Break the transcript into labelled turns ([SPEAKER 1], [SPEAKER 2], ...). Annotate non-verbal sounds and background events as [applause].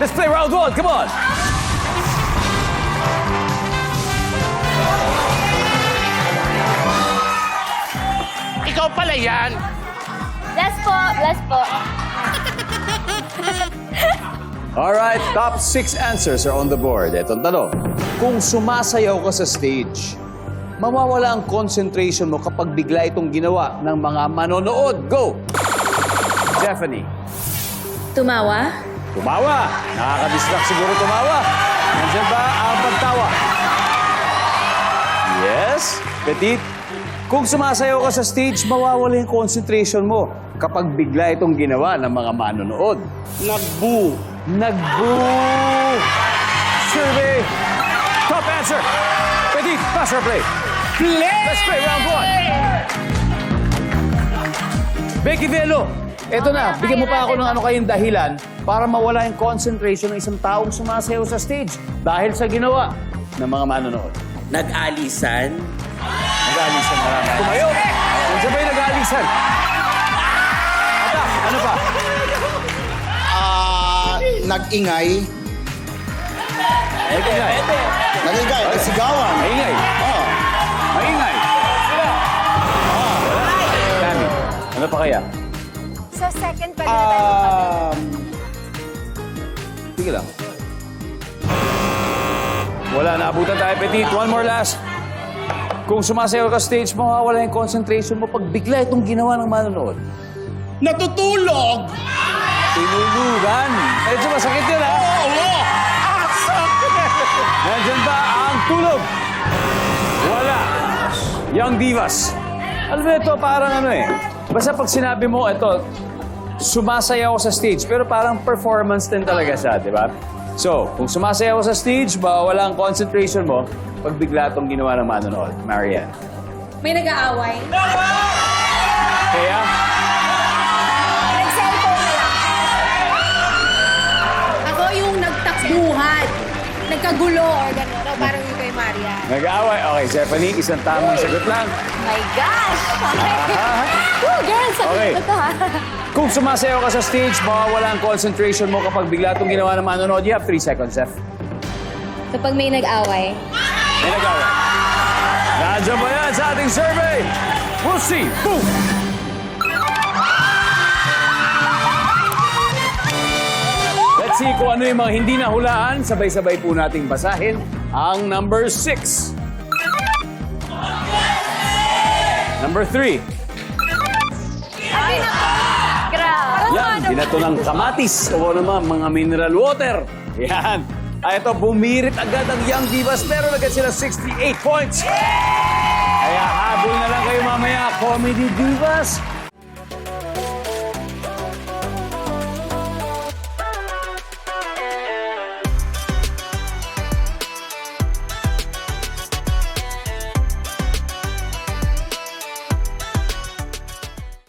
[SPEAKER 1] Let's play round one. Come on.
[SPEAKER 2] Ikaw pala yan.
[SPEAKER 3] Bless po, bless po.
[SPEAKER 1] Alright, top six answers are on the board. Ito ang tanong. Kung sumasayaw ka sa stage, mawawala ang concentration mo kapag bigla itong ginawa ng mga manonood. Go! Stephanie.
[SPEAKER 3] Tumawa?
[SPEAKER 1] Tumawa. Nakaka-distract siguro tumawa. Nandiyan ba ang pagtawa? Yes. Petit. Kung sumasayaw ka sa stage, mawawala yung concentration mo kapag bigla itong ginawa ng mga manonood.
[SPEAKER 2] Nagbu.
[SPEAKER 1] Nagbu! Survey! Top answer! Petit, pass or play?
[SPEAKER 2] Play!
[SPEAKER 1] Let's play round one! Becky Velo, eto na, bigyan mo pa ako ng ano kayong dahilan para mawala yung concentration ng isang taong sumasayaw sa stage dahil sa ginawa ng mga manonood.
[SPEAKER 4] Nag-alisan.
[SPEAKER 1] Nag-aalisan marami. Tumayo! Nandiyan ba yung nag-aalisan? Ata, ano pa?
[SPEAKER 5] Ah, nag-ingay.
[SPEAKER 1] Nag-ingay.
[SPEAKER 5] Nag-ingay, nagsigawan.
[SPEAKER 1] Maingay.
[SPEAKER 5] Oh.
[SPEAKER 1] Maingay. Ah. Ano pa kaya?
[SPEAKER 3] Second, pwede na tayo magpabili.
[SPEAKER 5] Um,
[SPEAKER 1] Sige lang. Wala, naabutan tayo, Petit. One more last. Kung sumasayaw ka stage, mawawala yung concentration mo pag bigla itong ginawa ng manonood.
[SPEAKER 2] Natutulog.
[SPEAKER 1] Tinulugan. Medyo masakit yun, ha?
[SPEAKER 2] Oo. Ah, [laughs] sakit.
[SPEAKER 1] Nandyan ba ang tulog? Wala. Young Divas. Alam mo ito, parang ano eh. Basta pag sinabi mo, ito, sumasayaw sa stage, pero parang performance din talaga siya, di ba? So, kung sumasayaw sa stage, mawawala ang concentration mo pag bigla itong ginawa ng manonood. Marianne.
[SPEAKER 3] May nag-aaway?
[SPEAKER 1] Kaya,
[SPEAKER 3] Nag-cellphone na lang.
[SPEAKER 6] Ako yung nagtakbuhan. Nagkagulo or gano'n. Parang kay Maria.
[SPEAKER 1] nag-aaway. Okay, Stephanie, isang tamang sagot lang.
[SPEAKER 3] My gosh! Okay. [laughs] Woo, girls, sabi
[SPEAKER 1] Okay.
[SPEAKER 3] ko to ha.
[SPEAKER 1] kung sumasayaw ka sa stage, mawawala ang concentration mo kapag bigla itong ginawa ng manonood. You have three seconds, Steph.
[SPEAKER 3] Kapag may nag-away,
[SPEAKER 1] May nagawa. Nandiyan ba yan sa ating survey? We'll see. Boom! See kung ano yung mga hindi nahulaan. Sabay-sabay po nating basahin ang number six. Number three.
[SPEAKER 3] grabe.
[SPEAKER 1] Yan, binato ng kamatis o naman mga mineral water. Yan. Ay, ito, bumirit agad ang Young Divas pero agad sila 68 points. Kaya habol na lang kayo mamaya, Comedy Divas.